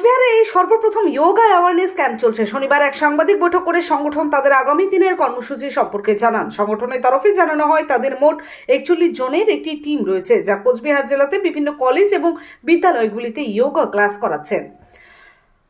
কোচবিহারে এই সর্বপ্রথম যোগা অ্যাওয়ারনেস ক্যাম্প চলছে। শনিবার এক সাংবাদিক বৈঠক করে সংগঠন তাদের আগামী দিনের কর্মসূচি সম্পর্কে জানান। সংগঠনের তরফে জানানো হয়, তাদের মোট একচল্লিশ জনের একটি টিম রয়েছে, যা কোচবিহার জেলাতে বিভিন্ন কলেজ এবং বিদ্যালয়গুলিতে যোগা ক্লাস করাচ্ছেন।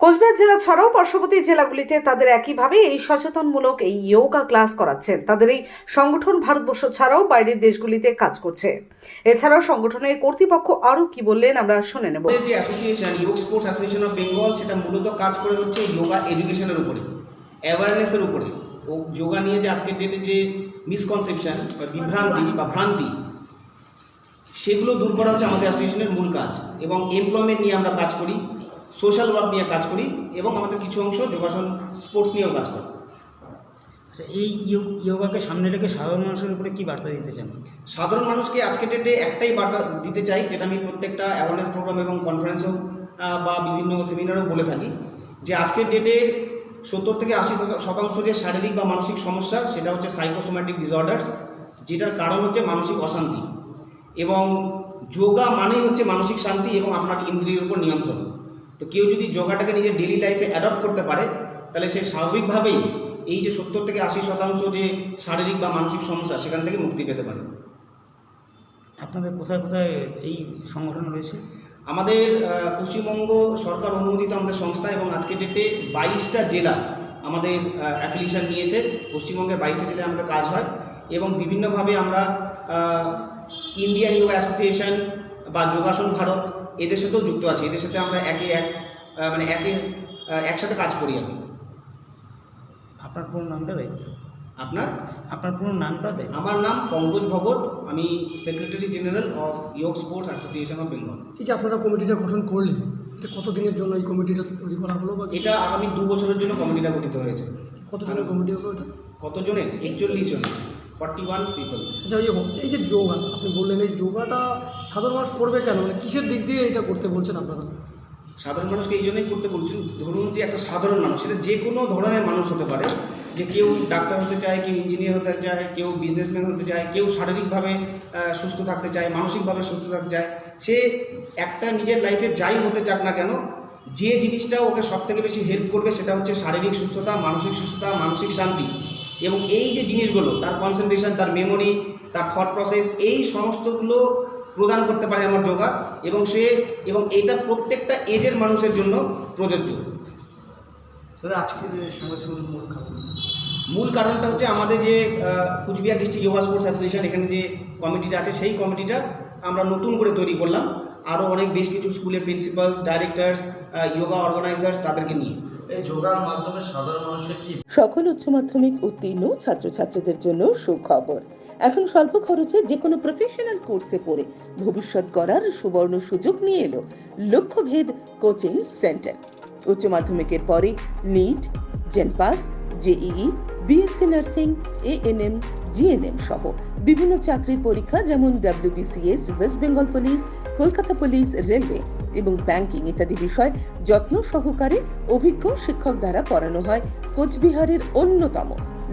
কোচবিহার জেলা ছাড়াও পার্শ্ববর্তী জেলাগুলিতে তাদের একইভাবে এই সচেতনমূলক এই ইয়োগা ক্লাস করাচ্ছেন। তাদের এই সংগঠন ভারতবর্ষ ছাড়াও বাইরের দেশগুলিতে কাজ করছে। এছাড়াও সংগঠনের কর্তৃপক্ষ আরও কি বললেন আমরা শুনে নেব। যে association yoga sports association of Bengal সেটা মূলত কাজ করে হচ্ছে যোগা এডুকেশনের উপরে অ্যাওয়ারনেসের উপরে। ও যোগা নিয়ে যে আজকের ডেটে যে মিসকনসেপশন বা বিভ্রান্তি বা ভ্রান্তি, সেগুলো দূর করা হচ্ছে আমাদের অ্যাসোসিয়েশনের মূল কাজ। এবং এমপ্লয়মেন্ট নিয়ে আমরা কাজ করি। সোশ্যাল ওয়ার্ক নিয়ে কাজ করি এবং আমাদের কিছু অংশ যোগাসন স্পোর্টস নিয়েও কাজ করি। আচ্ছা এই ইয়োগ- ইয়োগাকে সামনে রেখে সাধারণ মানুষের উপরে কী বার্তা দিতে চান? সাধারণ মানুষকে আজকের ডেটে একটাই বার্তা দিতে চাই যেটা আমি প্রত্যেকটা অ্যাওয়ারনেস প্রোগ্রাম এবং কনফারেন্সও বা বিভিন্ন সেমিনারেও বলে থাকি যে আজকের ডেটের সত্তর থেকে আশি শতাংশ যে শারীরিক বা মানসিক সমস্যা সেটা হচ্ছে সাইকোসোম্যাটিক ডিসঅর্ডার্স যেটার কারণ হচ্ছে মানসিক অশান্তি। এবং যোগা মানেই হচ্ছে মানসিক শান্তি এবং আপনার ইন্দ্রিয়ের উপর নিয়ন্ত্রণ। তো কেউ যদি যোগাটাকে নিজের ডেলি লাইফে অ্যাডপ্ট করতে পারে তাহলে সে স্বাভাবিকভাবেই এই যে সত্তর থেকে আশি শতাংশ যে শারীরিক বা মানসিক সমস্যা সেখান থেকে মুক্তি পেতে পারে। আপনাদের কোথায় কোথায় এই সংগঠন রয়েছে? আমাদের পশ্চিমবঙ্গ সরকার অনুমোদিত আমাদের সংস্থা এবং আজকের ডেটে বাইশটা জেলা আমাদের অ্যাফিলিয়েশন নিয়েছে। পশ্চিমবঙ্গের বাইশটা জেলায় আমাদের কাজ হয় এবং বিভিন্নভাবে আমরা ইন্ডিয়ান যোগা অ্যাসোসিয়েশন বা যোগাসন ভারত এদের সাথেও যুক্ত আছে। এদের সাথে আমরা একে এক মানে একে একসাথে কাজ করি আর কি। আপনার পুরো নামটা দায়িত্ব আপনার? আপনার পুরো নামটা দায়িত্ব আমার নাম পঙ্কজ ভগত। আমি secretary general of yoga sports association of Bengal এই যে আপনারা কমিটিটা গঠন করলেন এটা কতদিনের জন্য এই কমিটিটা তৈরি করা হলো বা এটা আগামী দু বছরের জন্য কমিটিটা গঠিত হয়েছে। কতজনের কমিটি হলো এটা? কতজনের? একচল্লিশ জন ফর্টি ওয়ান পিপল আচ্ছা এই এই যে যোগা আপনি বললেন এই যোগাটা সাধারণ মানুষ করবে কেন? মানে কিসের দিক দিয়ে এটা করতে বলছেন আপনারা? সাধারণ মানুষকে এই জন্যই করতে বলছেন ধরুন যে একটা সাধারণ মানুষ সেটা যে কোনো ধরনের মানুষ হতে পারে যে কেউ ডাক্তার হতে চায় কেউ ইঞ্জিনিয়ার হতে চায় কেউ বিজনেসম্যান হতে চায় কেউ শারীরিকভাবে সুস্থ থাকতে চায় মানসিকভাবে সুস্থ থাকতে চায় সে একটা নিজের লাইফে যাই হতে চাক না কেন যে জিনিসটা ওকে সব থেকে বেশি হেল্প করবে সেটা হচ্ছে শারীরিক সুস্থতা মানসিক সুস্থতা মানসিক শান্তি। এবং এই যে জিনিসগুলো তার কনসেন্ট্রেশন তার মেমোরি তার থট প্রসেস এই সমস্তগুলো প্রদান করতে পারে আমার যোগা এবং সে এবং এটা প্রত্যেকটা এজের মানুষের জন্য প্রযোজ্য। দাদা আজকে মূল খাবার মূল কারণটা হচ্ছে আমাদের যে Coochbehar district yoga sports association এখানে যে কমিটিটা আছে সেই কমিটিটা আমরা নতুন করে তৈরি করলাম। আরও অনেক বেশ কিছু স্কুলের প্রিন্সিপালস ডাইরেক্টরস যোগা অর্গানাইজার্স তাদেরকে নিয়ে। সকল উচ্চ মাধ্যমিক উত্তীর্ণ ছাত্রছাত্রীদের জন্য সুখবর। এখন স্বল্প খরচে যে কোনো প্রফেশনাল কোর্সে পড়ে ভবিষ্যৎ গড়ার সুবর্ণ সুযোগ নিয়ে এলো লক্ষ্যভেদ কোচিং সেন্টার উচ্চ মাধ্যমিকের পরে NEET JENPAS JEE BSc nursing ANM GNM সহ বিভিন্ন চাকরির পরীক্ষা যেমন WBCS west Bengal police Kolkata police railway এবং ব্যাংকিং ইত্যাদি বিষয় যত্ন সহকারে অভিজ্ঞ শিক্ষক দ্বারা পড়ানো হয় কোচবিহারের অন্যতম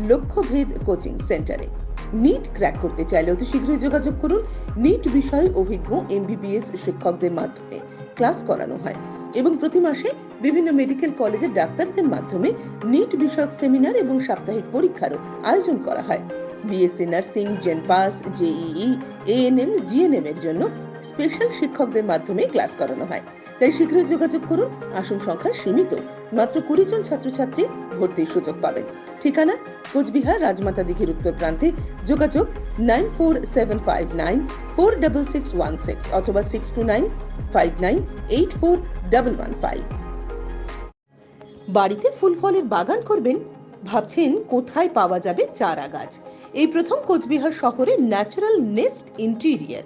লক্ষ্যভেদ কোচিং সেন্টারে। নিট ক্র্যাক করতে চাইলে অতি শীঘ্রই যোগাযোগ করুন। নিট বিষয়ে অভিজ্ঞ এমবিবিএস শিক্ষকদের মাধ্যমে ক্লাস করানো হয় এবং প্রতি মাসে বিভিন্ন মেডিকেল কলেজের ডাক্তারদের মাধ্যমে নিট বিষয়ক সেমিনার এবং সাপ্তাহিক পরীক্ষারও আয়োজন করা হয়। BSc nursing JENPAS JEE ANM GNM এর জন্য স্পেশাল শিক্ষকদের মাধ্যমে ক্লাস করানো হয়। তাই শীঘ্রই যোগাযোগ করুন, আসন সংখ্যা সীমিত। মাত্র কুড়ি জন ছাত্রছাত্রী ভর্তির সুযোগ পাবেন। ঠিকানা, কোচবিহার, রাজমাতা দিঘির উত্তর প্রান্তে। যোগাযোগ nine four seven five nine four double six one six অথবা six two nine five nine eight four double one five বাড়িতে ফুল ফলের বাগান করবেন? ভাবছেন কোথায় পাওয়া যাবে চারা গাছ এই প্রথম কোচবিহার শহরে natural nest interior